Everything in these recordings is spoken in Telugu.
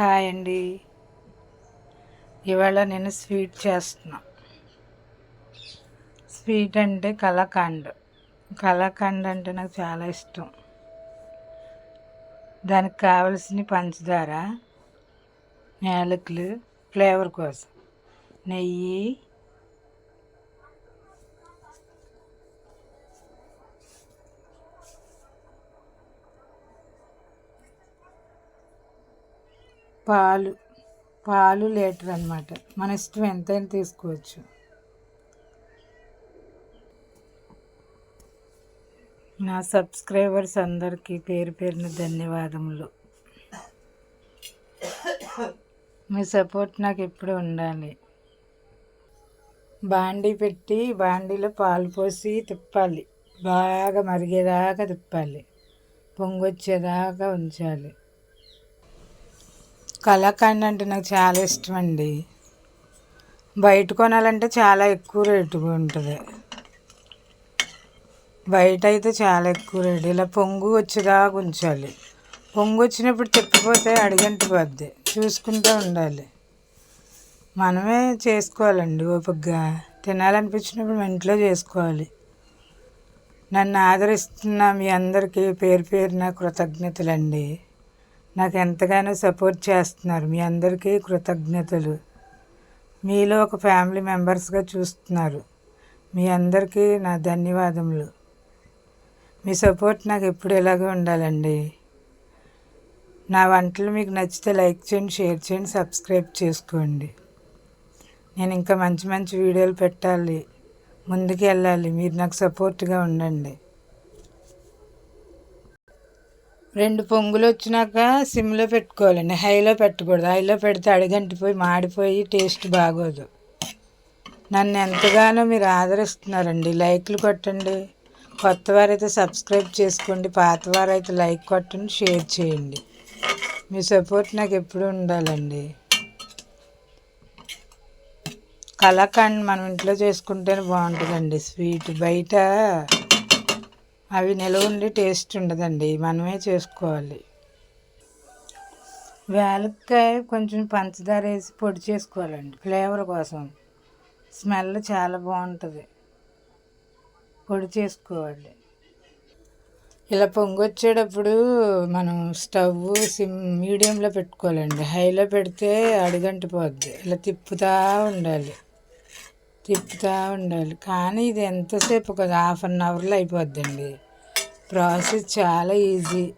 హాయ్ అండి ఇవాళ నేను స్వీట్ చేస్తున్నా. స్వీట్ అంటే కలాకండ్. కలాకండ్ అంటే నాకు చాలా ఇష్టం. దానికి కావలసిన పంచదార యాలకులు ఫ్లేవర్ కోసం. నెయ్యి పాలు పాలు లీటర్ అనమాట మన ఇష్టం ఎంతైనా తీసుకోవచ్చు. నా సబ్స్క్రైబర్స్ అందరికీ పేరు పేరున ధన్యవాదములు. మీ సపోర్ట్ నాకు ఎప్పుడు ఉండాలి. బాండీ పెట్టి బాండీలో పాలు పోసి తిప్పాలి. బాగా మరిగేదాకా తిప్పాలి. పొంగొచ్చేదాకా ఉంచాలి. కలాకండ్ అంటే నాకు చాలా ఇష్టం అండి బయట కొనాలంటే చాలా ఎక్కువ రేటు ఉంటుంది. బయట అయితే చాలా ఎక్కువ రేటు. ఇలా పొంగు వచ్చేదా ఉంచాలి. పొంగు వచ్చినప్పుడు తిప్పిపోతే అడిగంటిపోద్ది చూసుకుంటూ ఉండాలి. మనమే చేసుకోవాలండి ఓపికగా తినాలనిపించినప్పుడు మన ఇంట్లో చేసుకోవాలి. నన్ను ఆదరిస్తున్న మీ అందరికీ పేరు పేరున కృతజ్ఞతలండి. నాకు ఎంతగానో సపోర్ట్ చేస్తున్నారు. మీ అందరికీ కృతజ్ఞతలు. మీలో ఒక ఫ్యామిలీ మెంబర్స్గా చూస్తున్నారు. మీ అందరికీ నా ధన్యవాదములు. మీ సపోర్ట్ నాకు ఎప్పుడు ఇలాగే ఉండాలండి. నా వంటలు మీకు నచ్చితే లైక్ చేయండి షేర్ చేయండి సబ్స్క్రైబ్ చేసుకోండి. నేను ఇంకా మంచి మంచి వీడియోలు పెట్టాలి. ముందుకు వెళ్ళాలి. మీరు నాకు సపోర్ట్గా ఉండండి. రెండు పొంగులు వచ్చినాక సిమ్లో పెట్టుకోవాలండి హైలో పెట్టకూడదు. హైలో పెడితే అడిగంటిపోయి మాడిపోయి టేస్ట్ బాగోదు. నన్ను ఎంతగానో మీరు ఆదరిస్తున్నారండి. లైక్లు కొట్టండి. కొత్త వారైతే సబ్స్క్రైబ్ చేసుకోండి. పాత వారైతే లైక్ కొట్టండి షేర్ చేయండి. మీ సపోర్ట్ నాకు ఎప్పుడు ఉండాలండి. కలాకండ్ మనం ఇంట్లో చేసుకుంటేనే బాగుంటుందండి. స్వీట్ బయట అవి నిలవ ఉండి టేస్ట్ ఉండదండి. మనమే చేసుకోవాలి. వేలక్కాయ కొంచెం పంచదార వేసి పొడి చేసుకోవాలండి. ఫ్లేవర్ కోసం. స్మెల్ చాలా బాగుంటుంది. పొడి చేసుకోవాలి. ఇలా పొంగొచ్చేటప్పుడు మనం స్టవ్ సిమ్ మీడియంలో పెట్టుకోవాలండి. హైలో పెడితే అడుగంటిపోద్ది. ఇలా తిప్పుతూ ఉండాలి. తిప్పుతూ ఉండాలి. కానీ ఇది ఎంతసేపు ఒక హాఫ్ అన్ అవర్లో అయిపోద్దండి. ప్రాసెస్ చాలా ఈజీ.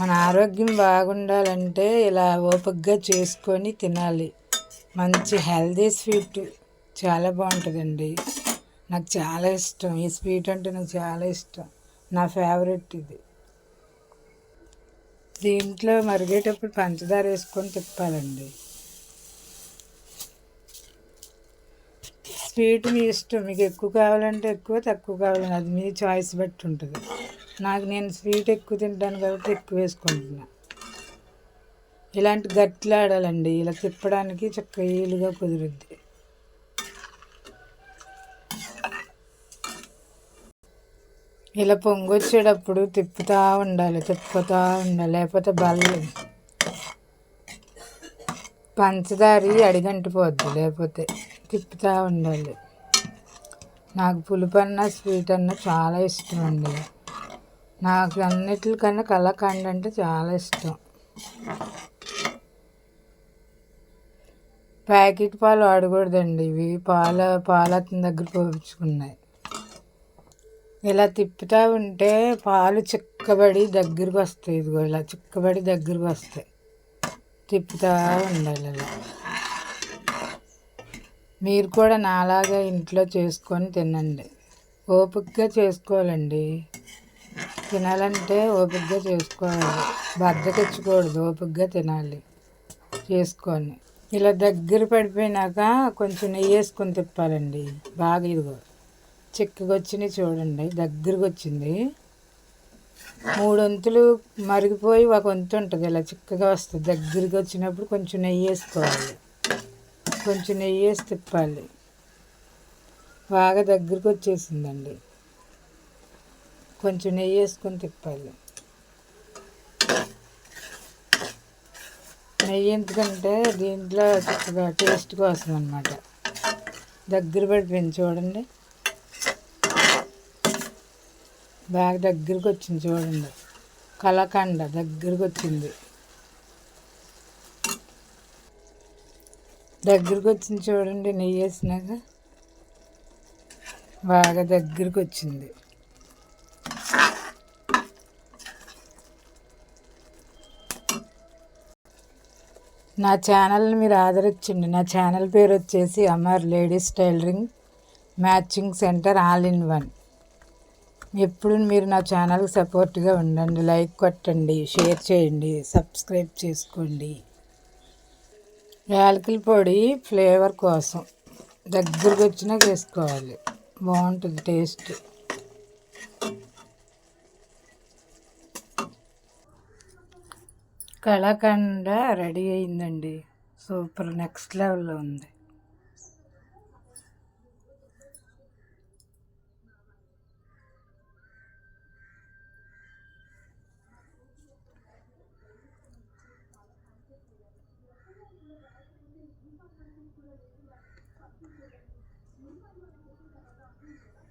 మన ఆరోగ్యం బాగుండాలంటే ఇలా ఓపికగా చేసుకొని తినాలి. మంచి హెల్దీ స్వీట్ చాలా బాగుంటుందండి. నాకు చాలా ఇష్టం. ఈ స్వీట్ అంటే నాకు చాలా ఇష్టం. నా ఫేవరెట్ ఇది. దీంట్లో మరిగేటప్పుడు పంచదార వేసుకొని తిప్పాలండి. స్వీట్ మీ ఇష్టం. మీకు ఎక్కువ కావాలంటే ఎక్కువ తక్కువ కావాలంటే అది మీ చాయిస్ బట్టి ఉంటుంది. నాకు నేను స్వీట్ ఎక్కువ తింటాను కాబట్టి ఎక్కువ వేసుకుంటున్నా. ఇలాంటి గట్లు ఆడాలండి ఇలా తిప్పడానికి చక్క వీలుగా కుదురుద్ది. ఇలా పొంగొచ్చేటప్పుడు తిప్పుతూ ఉండాలి తిప్పుతూ ఉండాలి లేకపోతే బల్ల పంచదారి అడిగంటిపోద్ది లేకపోతే తిప్పుతూ ఉండాలి నాకు పులుపు అన్న స్వీట్ అన్న చాలా ఇష్టం అండి. నాకు అన్నిటికన్నా కలకండ అంటే చాలా ఇష్టం. ప్యాకెట్ పాలు వాడకూడదండి. ఇవి పాల పాలతన దగ్గర పోపించుకున్నాయి. ఇలా తిప్పుతూ ఉంటే పాలు చిక్కబడి దగ్గరికి వస్తాయి. ఇదిగో ఇలా చిక్కబడి దగ్గరికి వస్తాయి. తిప్పుతూ ఉండాలి అలా మీరు కూడా నాలాగా ఇంట్లో చేసుకొని తినండి. ఓపికగా చేసుకోవాలండి. తినాలంటే ఓపికగా చేసుకోవాలి. బద్దకిచ్చకూడదు ఓపికగా తినాలి. చేసుకొని. ఇలా దగ్గర పడిపోయినాక కొంచెం నెయ్యి వేసుకొని తిప్పాలండి. బాగా ఇదిగో చిక్కగా వచ్చినాయి చూడండి. దగ్గరకు వచ్చింది. మూడు వంతులు మరిగిపోయి ఒక వంతు ఉంటుంది ఇలా చిక్కగా వస్తుంది. దగ్గరికి వచ్చినప్పుడు కొంచెం నెయ్యి వేసుకోవాలి. కొంచెం నెయ్యి వేసి తిప్పాలి. బాగా దగ్గరికి వచ్చేసిందండి. కొంచెం నెయ్యి వేసుకొని తిప్పాలి. నెయ్యి ఎందుకంటే దీంట్లో చక్కగా టేస్ట్గా వస్తుంది అనమాట దగ్గర పడిపోయింది చూడండి. బాగా దగ్గరికి వచ్చింది చూడండి. కలకండ దగ్గరికి వచ్చింది దగ్గరికి వచ్చింది చూడండి నెయ్యి వేసినాక. బాగా దగ్గరికి వచ్చింది నా ఛానల్ని మీరు ఆదరించండి. నా ఛానల్ పేరు వచ్చేసి Amar ladies tailoring matching centre all in one. ఎప్పుడు మీరు నా ఛానల్కి సపోర్ట్గా ఉండండి. లైక్ కొట్టండి షేర్ చేయండి సబ్స్క్రైబ్ చేసుకోండి. యాలకుల పొడి ఫ్లేవర్ కోసం దగ్గరకు వచ్చినాక వేసుకోవాలి బాగుంటుంది టేస్ట్. కళాఖండ రెడీ అయిందండి. సూపర్. నెక్స్ట్ లెవెల్లో ఉంది. Thank you.